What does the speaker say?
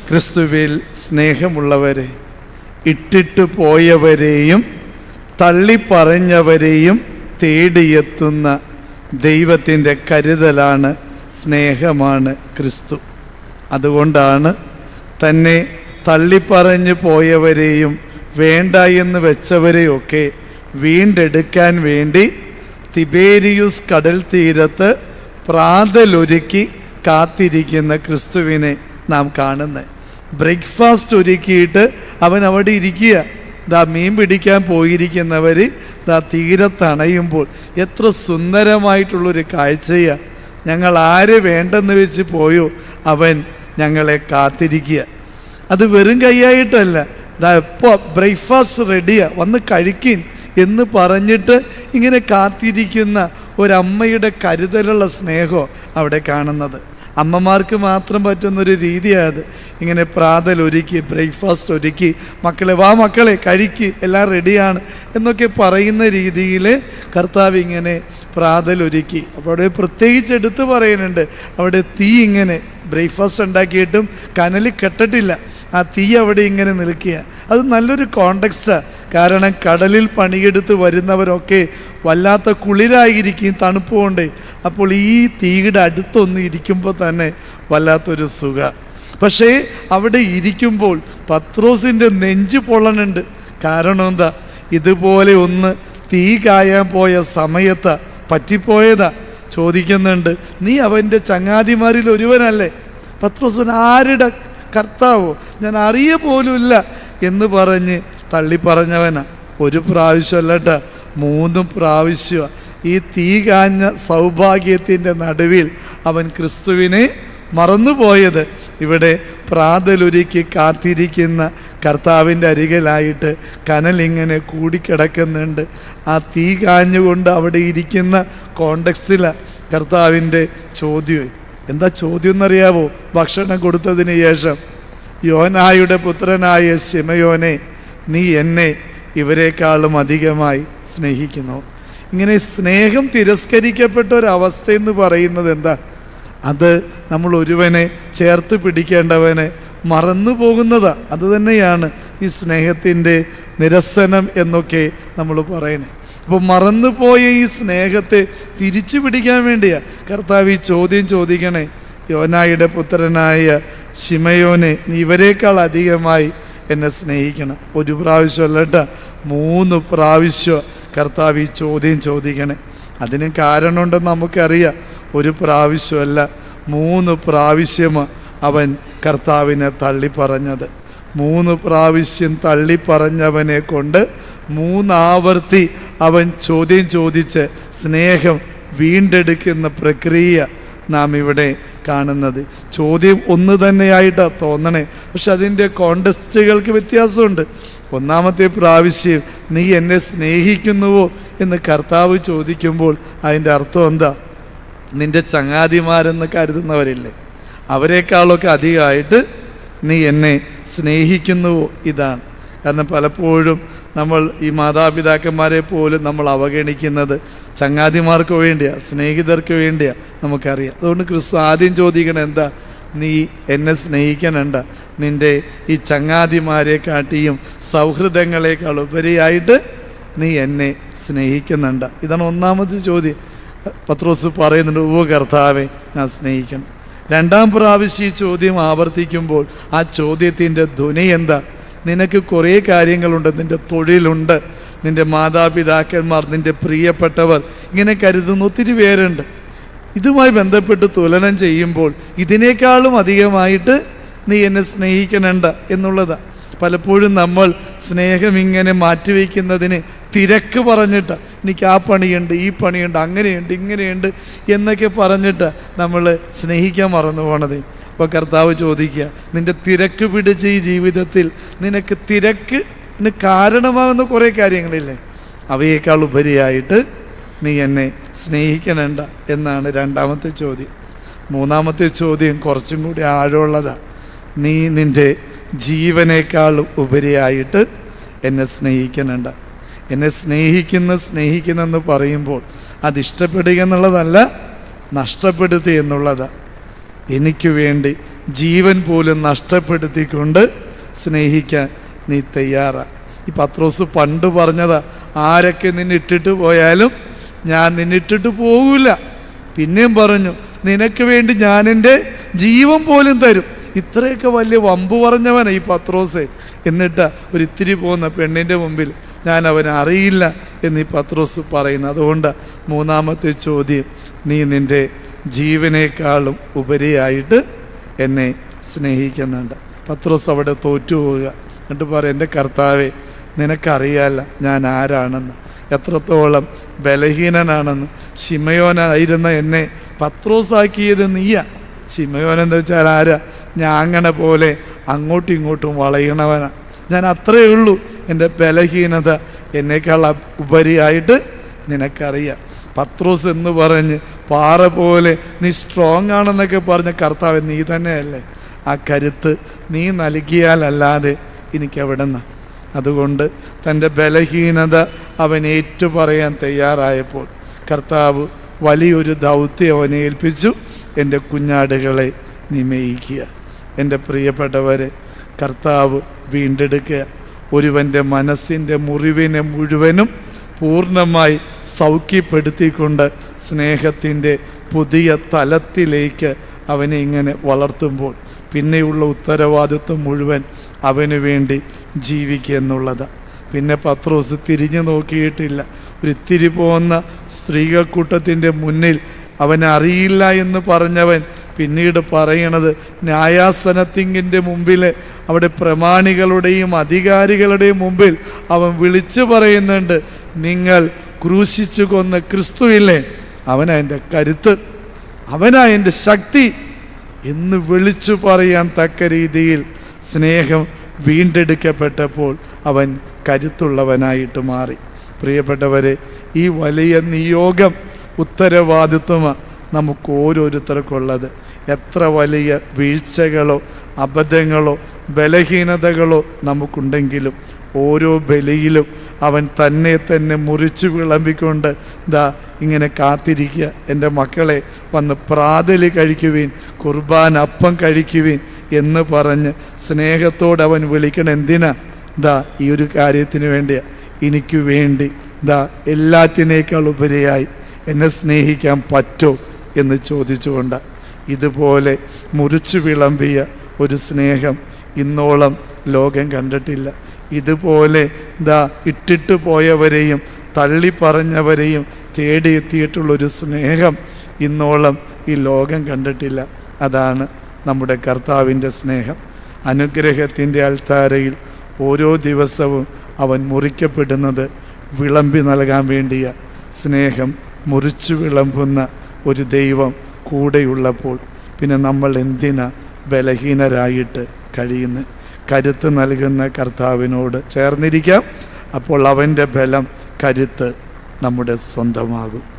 ക്രിസ്തുവിൽ സ്നേഹമുള്ളവരെ ഇട്ടിട്ട് പോയവരെയും തള്ളിപ്പറഞ്ഞവരെയും തേടിയെത്തുന്ന ദൈവത്തിന്റെ കരുതലാണ് സ്നേഹമാണ് ക്രിസ്തു. അതുകൊണ്ടാണ് തന്നെ തള്ളിപ്പറഞ്ഞു പോയവരെയും വേണ്ട എന്ന് വെച്ചവരെയൊക്കെ വീണ്ടെടുക്കാൻ വേണ്ടി തിബേരിയുസ് കടൽ തീരത്ത് പ്രാതലൊരുക്കി കാത്തിരിക്കുന്ന ക്രിസ്തുവിനെ നാം കാണുന്നത് ബ്രേക്ക്ഫാസ്റ്റ് ഒരുക്കിയിട്ട് അവൻ അവിടെ ഇരിക്കുക. ദാ മീൻ പിടിക്കാൻ പോയിരിക്കുന്നവർ ദാ തീരത്തണയുമ്പോൾ എത്ര സുന്ദരമായിട്ടുള്ളൊരു കാഴ്ചയാണ് ഞങ്ങൾ ആര് വേണ്ടെന്ന് വെച്ച് പോയോ അവൻ ഞങ്ങളെ കാത്തിരിക്കുക. അത് വെറും കൈയായിട്ടല്ല. ദാ ഇപ്പോൾ ബ്രേക്ക്ഫാസ്റ്റ് റെഡിയാണ് വന്ന് കഴിക്കിൻ. എന്ന് പറഞ്ഞിട്ട് ഇങ്ങനെ കാത്തിരിക്കുന്ന ഒരമ്മയുടെ കരുതലുള്ള സ്നേഹം അവിടെ കാണുന്നത്. അമ്മമാർക്ക് മാത്രം പറ്റുന്നൊരു രീതിയാണ് അത് ഇങ്ങനെ പ്രാതൽ ഒരുക്കി ബ്രേക്ക്ഫാസ്റ്റ് ഒരുക്കി മക്കളെ വാ മക്കളെ കഴിക്ക് എല്ലാം റെഡിയാണ് എന്നൊക്കെ പറയുന്ന രീതിയിൽ കർത്താവ് ഇങ്ങനെ പ്രാതൽ ഒരുക്കി. അപ്പോൾ അവിടെ പ്രത്യേകിച്ച് എടുത്ത് പറയുന്നുണ്ട് അവിടെ തീ ഇങ്ങനെ ബ്രേക്ക്ഫാസ്റ്റ് ഉണ്ടാക്കിയിട്ടും കനൽ കെട്ടിട്ടില്ല. ആ തീ അവിടെ ഇങ്ങനെ നിൽക്കുക. അത് നല്ലൊരു കോണ്ടക്സ്റ്റാണ് കാരണം കടലിൽ പണിയെടുത്ത് വരുന്നവരൊക്കെ വല്ലാത്ത കുളിരായിരിക്കും തണുപ്പ് അപ്പോൾ ഈ തീയുടെ അടുത്തൊന്ന് ഇരിക്കുമ്പോൾ തന്നെ വല്ലാത്തൊരു സുഖ. പക്ഷേ അവിടെ ഇരിക്കുമ്പോൾ പത്രോസിന്റെ നെഞ്ച് പൊള്ളണുണ്ട്. കാരണം എന്താ? ഇതുപോലെ ഒന്ന് തീ കായാൻ പോയ സമയത്ത് പറ്റിപ്പോയതാ. ചോദിക്കുന്നുണ്ട് നീ അവന്റെ ചങ്ങാതിമാരിൽ ഒരുവനല്ലേ? പത്രോസൻ ആരുടെ കർത്താവോ? ഞാൻ അറിയ പോലുമില്ല എന്ന് പറഞ്ഞ് തള്ളിപ്പറഞ്ഞവനാ. ഒരു പ്രാവശ്യമല്ലട്ട മൂന്നും പ്രാവശ്യം ഈ തീ കാഞ്ഞ സൗഭാഗ്യത്തിന്റെ നടുവിൽ അവൻ ക്രിസ്തുവിനെ മറന്നുപോയത്. ഇവിടെ പ്രാതലൊരുക്കി കാത്തിരിക്കുന്ന കർത്താവിന്റെ അരികിലായിട്ട് കനലിങ്ങനെ കൂടിക്കിടക്കുന്നുണ്ട്. ആ തീ കാഞ്ഞുകൊണ്ട് അവിടെ ഇരിക്കുന്ന കോണ്ടക്സിലാണ് കർത്താവിന്റെ ചോദ്യം. എന്താ ചോദ്യം എന്നറിയാവോ ഭക്ഷണം കൊടുത്തതിന് ശേഷം യോനായുടെ പുത്രനായ ശിമയോനെ നീ എന്നെ ഇവരെക്കാളും അധികമായി സ്നേഹിക്കുന്നു. ഇങ്ങനെ സ്നേഹം തിരസ്കരിക്കപ്പെട്ട ഒരവസ്ഥ എന്ന് പറയുന്നത് എന്താ? അത് നമ്മൾ ഒരുവനെ ചേർത്ത് പിടിക്കേണ്ടവനെ മറന്നു പോകുന്നതാ. അത് തന്നെയാണ് ഈ സ്നേഹത്തിന്റെ നിരസനം എന്നൊക്കെ നമ്മൾ പറയണേ അപ്പോൾ മറന്നുപോയ ഈ സ്നേഹത്തെ തിരിച്ചു പിടിക്കാൻ വേണ്ടിയാ കർത്താവ് ഈ ചോദ്യം ചോദിക്കണേ. യോനായുടെ പുത്രനായ ശിമയോനെ നീ ഇവരെക്കാൾ അധികമായി എന്നെ സ്നേഹിക്കണം. ഒരു പ്രാവശ്യം കേട്ടോ മൂന്ന് പ്രാവശ്യം കർത്താവ് ഈ ചോദ്യം ചോദിക്കണേ. അതിന് കാരണമുണ്ടെന്ന് നമുക്കറിയാം. ഒരു പ്രാവശ്യമല്ല മൂന്ന് പ്രാവശ്യം അവൻ കർത്താവിനെ തള്ളിപ്പറഞ്ഞത്. മൂന്ന് പ്രാവശ്യം തള്ളിപ്പറഞ്ഞവനെ കൊണ്ട് മൂന്നാവർത്തി അവൻ ചോദ്യം ചോദിച്ച് സ്നേഹം വീണ്ടെടുക്കുന്ന പ്രക്രിയ നാം ഇവിടെ കാണുന്നത്. ചോദ്യം ഒന്ന് തന്നെയായിട്ടാണ് തോന്നണേ. പക്ഷെ അതിന്റെ കോണ്ടസ്റ്റുകൾക്ക് വ്യത്യാസമുണ്ട്. ഒന്നാമത്തെ പ്രാവശ്യം നീ എന്നെ സ്നേഹിക്കുന്നുവോ എന്ന് കർത്താവ് ചോദിക്കുമ്പോൾ അതിന്റെ അർത്ഥം എന്താ? നിന്റെ ചങ്ങാതിമാരെന്ന് കരുതുന്നവരില്ലേ? അവരെക്കാളൊക്കെ അധികമായിട്ട് നീ എന്നെ സ്നേഹിക്കുന്നുവോ? ഇതാണ്. കാരണം പലപ്പോഴും നമ്മൾ ഈ മാതാപിതാക്കന്മാരെ പോലും നമ്മൾ അവഗണിക്കുന്നത് ചങ്ങാതിമാർക്ക് വേണ്ടിയാ സ്നേഹിതർക്ക് വേണ്ടിയാ നമുക്കറിയാം. അതുകൊണ്ട് ക്രിസ്തു ആദ്യം ചോദിക്കണം എന്താ? നീ എന്നെ സ്നേഹിക്കാനുണ്ട? നിന്റെ ഈ ചങ്ങാതിമാരെ കാട്ടിയും സൗഹൃദങ്ങളെക്കാൾ ഉപരിയായിട്ട് നീ എന്നെ സ്നേഹിക്കുന്നുണ്ട. ഇതാണ് ഒന്നാമത്തെ ചോദ്യം. പത്രോസ് പറയുന്നുണ്ട് ഓ കർത്താവെ ഞാൻ സ്നേഹിക്കണം. രണ്ടാം പ്രാവശ്യം ഈ ചോദ്യം ആവർത്തിക്കുമ്പോൾ ആ ചോദ്യത്തിന്റെ ധ്വനി എന്താ? നിനക്ക് കുറേ കാര്യങ്ങളുണ്ട് നിന്റെ തൊഴിലുണ്ട്. നിന്റെ മാതാപിതാക്കന്മാർ നിന്റെ പ്രിയപ്പെട്ടവർ ഇങ്ങനെ കരുതുന്ന ഒത്തിരി പേരുണ്ട്. ഇതുമായി ബന്ധപ്പെട്ട് തുലനം ചെയ്യുമ്പോൾ ഇതിനേക്കാളും അധികമായിട്ട് നീ എന്നെ സ്നേഹിക്കണണ്ട എന്നുള്ളതാണ് പലപ്പോഴും നമ്മൾ സ്നേഹം ഇങ്ങനെ മാറ്റിവെക്കുന്നതിന് തിരക്ക് പറഞ്ഞിട്ട് എനിക്ക് ആ പണിയുണ്ട് ഈ പണിയുണ്ട് അങ്ങനെയുണ്ട് ഇങ്ങനെയുണ്ട് എന്നൊക്കെ പറഞ്ഞിട്ട് നമ്മൾ സ്നേഹിക്കാൻ മറന്നു പോണത്. അപ്പോൾ കർത്താവ് ചോദിക്കുക നിന്റെ തിരക്ക് പിടിച്ച ഈ ജീവിതത്തിൽ നിനക്ക് തിരക്കിന് കാരണമാകുന്ന കുറേ കാര്യങ്ങളില്ലേ? അവയേക്കാൾ ഉപരിയായിട്ട് നീ എന്നെ സ്നേഹിക്കണണ്ട എന്നാണ് രണ്ടാമത്തെ ചോദ്യം. മൂന്നാമത്തെ ചോദ്യം കുറച്ചും കൂടി ആഴമുള്ളതാണ് നീ നിന്റെ ജീവനേക്കാൾ ഉപരിയായിട്ട് എന്നെ സ്നേഹിക്കണണ്ട. എന്നെ സ്നേഹിക്കുന്ന സ്നേഹിക്കുന്നെന്ന് പറയുമ്പോൾ അത് ഇഷ്ടപ്പെടുക എന്നുള്ളതല്ല നഷ്ടപ്പെടുത്തി എന്നുള്ളതാണ് എനിക്ക് വേണ്ടി ജീവൻ പോലും നഷ്ടപ്പെടുത്തിക്കൊണ്ട് സ്നേഹിക്കാൻ നീ തയ്യാറാ. ഈ പത്രോസ് പണ്ട് പറഞ്ഞതാ ആരൊക്കെ നിന്നിട്ടിട്ട് പോയാലും ഞാൻ നിന്നിട്ടിട്ട് പോകില്ല പിന്നെയും പറഞ്ഞു നിനക്ക് വേണ്ടി ഞാൻ എന്റെ ജീവൻ പോലും തരും. ഇത്രയൊക്കെ വലിയ വമ്പ് പറഞ്ഞവനാ ഈ പത്രോസെ. എന്നിട്ട് ഒരു ഇത്തിരി പോകുന്ന പെണ്ണിന്റെ മുമ്പിൽ ഞാൻ അവനെ അറിയില്ല എന്ന് ഈ പത്രോസ് പറയുന്നു. അതുകൊണ്ട് മൂന്നാമത്തെ ചോദ്യം നീ നിന്റെ ജീവനേക്കാളും ഉപരിയായിട്ട് എന്നെ സ്നേഹിക്കുന്നുണ്ട്. പത്രോസ് അവിടെ തോറ്റുപോവുക. എന്നിട്ട് പറയും എന്റെ കർത്താവെ നിനക്കറിയാല്ല ഞാൻ ആരാണെന്ന്. എത്രത്തോളം ബലഹീനനാണെന്ന്. ശിമയോനായിരുന്ന എന്നെ പത്രോസാക്കിയത് നീയാ. ശിമയോൻ എന്ന് വെച്ചാൽ ആരാ? ഞാൻ അങ്ങനെ പോലെ അങ്ങോട്ടും ഇങ്ങോട്ടും വളയണവനാ. ഞാൻ അത്രയേ ഉള്ളൂ എന്റെ ബലഹീനത. എന്നേക്കാൾ ഉപരിയായിട്ട് നിനക്കറിയാം. പത്രോസ് എന്ന് പറഞ്ഞ് പാറ പോലെ നീ സ്ട്രോങ് ആണെന്നൊക്കെ പറഞ്ഞ കർത്താവ് നീ തന്നെയല്ലേ? ആ കരുത്ത് നീ നൽകിയാലല്ലാതെ എനിക്ക് എവിടെന്ന അതുകൊണ്ട് തന്റെ ബലഹീനത അവൻ ഏറ്റുപറയാൻ തയ്യാറായപ്പോൾ കർത്താവ് വലിയൊരു ദൗത്യം അവനെ ഏൽപ്പിച്ചു. എന്റെ കുഞ്ഞാടുകളെ നിമയിക്കുക എന്റെ പ്രിയപ്പെട്ടവരെ കർത്താവ് വീണ്ടെടുക്കുക. ഒരുവന്റെ മനസ്സിന്റെ മുറിവിനെ മുഴുവനും പൂർണമായി സൗഖ്യപ്പെടുത്തിക്കൊണ്ട് സ്നേഹത്തിന്റെ പുതിയ തലത്തിലേക്ക് അവനെ ഇങ്ങനെ വളർത്തുമ്പോൾ പിന്നെയുള്ള ഉത്തരവാദിത്വം മുഴുവൻ അവന് വേണ്ടി ജീവിക്കുക എന്നുള്ളത്. പിന്നെ പത്രോസ് തിരിഞ്ഞു നോക്കിയിട്ടില്ല. ഒരു ഇത്തിരി പോകുന്ന സ്ത്രീകൾക്കൂട്ടത്തിന്റെ മുന്നിൽ അവൻ അറിയില്ല എന്ന് പറഞ്ഞവൻ പിന്നീട് പറയണത് ന്യായാസനത്തിങ്കിന്റെ മുമ്പിൽ അവിടെ പ്രമാണികളുടെയും അധികാരികളുടെയും മുമ്പിൽ അവൻ വിളിച്ചു പറയുന്നുണ്ട് നിങ്ങൾ ക്രൂശിച്ചു കൊന്ന ക്രിസ്തുവില്ലേ? അവനാ എന്റെ കരുത്ത്. അവനാ എന്റെ ശക്തി. എന്ന് വിളിച്ചു പറയാൻ തക്ക രീതിയിൽ സ്നേഹം വീണ്ടെടുക്കപ്പെട്ടപ്പോൾ അവൻ കരുത്തുള്ളവനായിട്ട് മാറി. പ്രിയപ്പെട്ടവരെ ഈ വലിയ നിയോഗം ഉത്തരവാദിത്വമാണ് നമുക്ക് ഓരോരുത്തർക്കുള്ളത്. എത്ര വലിയ വീഴ്ചകളോ അബദ്ധങ്ങളോ ബലഹീനതകളോ നമുക്കുണ്ടെങ്കിലും ഓരോ ബലിയിലും അവൻ തന്നെ തന്നെ മുറിച്ചു വിളമ്പിക്കൊണ്ട് ദാ ഇങ്ങനെ കാത്തിരിക്കുക. എന്റെ മക്കളെ വന്ന് പ്രാതലി കഴിക്കുവീൻ കുർബാൻ അപ്പം കഴിക്കുവീൻ എന്ന് പറഞ്ഞ് സ്നേഹത്തോടെ അവൻ വിളിക്കണം എന്തിനാ? ദാ ഈ ഒരു കാര്യത്തിന് വേണ്ടിയാ. എനിക്ക് വേണ്ടി. ദാ എല്ലാറ്റിനേക്കാൾ ഉപരിയായി എന്നെ സ്നേഹിക്കാൻ പറ്റോ എന്ന് ചോദിച്ചുകൊണ്ട്. ഇതുപോലെ മുറിച്ചു വിളമ്പിയ ഒരു സ്നേഹം ഇന്നോളം ലോകം കണ്ടിട്ടില്ല. ഇതുപോലെ ദാ ഇട്ടിട്ട് പോയവരെയും തള്ളി പറഞ്ഞവരെയും തേടിയെത്തിയിട്ടുള്ളൊരു സ്നേഹം ഇന്നോളം ഈ ലോകം കണ്ടിട്ടില്ല. അതാണ് നമ്മുടെ കർത്താവിന്റെ സ്നേഹം അനുഗ്രഹത്തിന്റെ അൾത്താരയിൽ ഓരോ ദിവസവും അവൻ മുറിക്കപ്പെടുന്നത് വിളമ്പി നൽകാൻ വേണ്ടിയ സ്നേഹം മുറിച്ചു വിളമ്പുന്ന ഒരു ദൈവം കൂടെയുള്ളപ്പോൾ പിന്നെ നമ്മൾ എന്തിനാ ബലഹീനരായിട്ട് കഴിയുന്നു? കരുത്ത് നൽകുന്ന കർത്താവിനോട് ചേർന്നിരിക്കാം. അപ്പോൾ അവന്റെ ബലം കരുത്ത് നമ്മുടെ സ്വന്തമാകും.